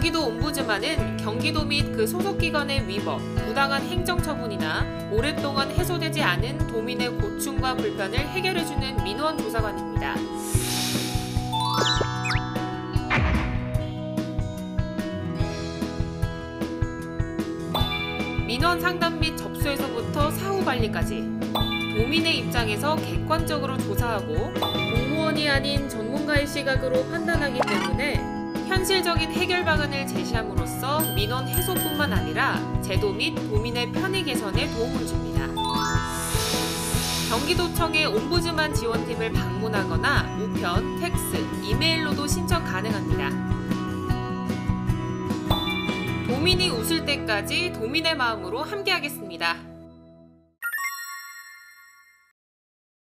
ом부즈만은 경기도 및 그 소속 기관의 위법, 부당한 행정처분이나 오랫동안 해소되지 않은 도민의 고충과 불편을 해결해주는 민원 조사관입니다. 민원 상담 및 접수에서부터 사후 관리까지 도민의 입장에서 객관적으로 조사하고 공무원이 아닌 전문가의 시각으로 판단하기 때문에 현실적인 해결 방안을 제시함으로써 민원 해소뿐만 아니라 제도 및 도민의 편의 개선에 도움을 줍니다. 경기도청의 옴부즈만 지원팀을 방문하거나 우편, 팩스, 이메일로도 신청 가능합니다. 도민이 웃을 때까지 도민의 마음으로 함께하겠습니다.